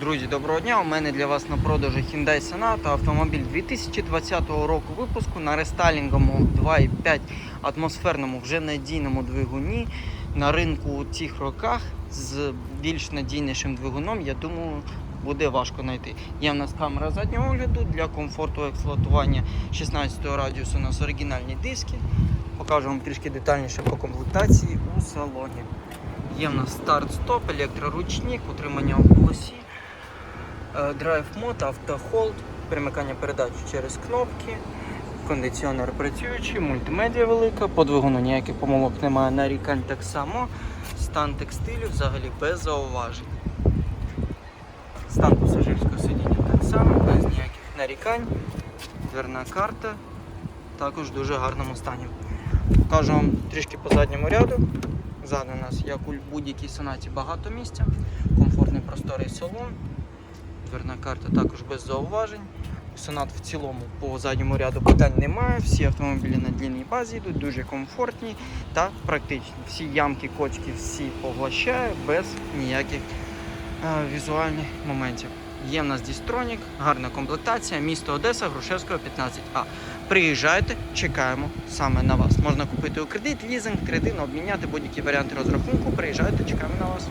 Друзі, доброго дня! У мене для вас на продажу Hyundai Sonata, автомобіль 2020 року випуску на рестайлінговому 2.5 атмосферному вже надійному двигуні. На ринку у цих роках з більш надійнішим двигуном, я думаю, буде важко знайти. Є в нас камера заднього огляду для комфорту експлуатування 16 радіусу. У нас оригінальні диски. Покажу вам трішки детальніше по комплектації у салоні. Є в нас старт-стоп, електроручник, утримання в полосі, е, драйв мод, автохолд, перемикання передач через кнопки, кондиціонер працюючий, мультимедіа велика, по двигуну ніяких помилок немає, нарікань так само. Стан текстилю взагалі без зауважень. Стан пасажирського сидіння так само, без ніяких нарікань. Дверна карта також в дуже гарному стані. Покажу вам трішки по задньому ряду. Ззаду у нас, як у будь-якій сонаті, багато місця, комфортний просторий салон. Дверна карта також без зауважень. У сонат в цілому по задньому ряду питань немає. Всі автомобілі на длінній базі йдуть дуже комфортні та практичні. Всі ямки, кочки, всі поглощає без ніяких е, візуальних моментів. Є в нас дістронік, гарна комплектація, місто Одеса, Грушевського 15А. Приїжджайте, чекаємо саме на вас. Можна купити у кредит, лізинг, кредит, обміняти будь-які варіанти розрахунку. Приїжджайте, чекаємо на вас.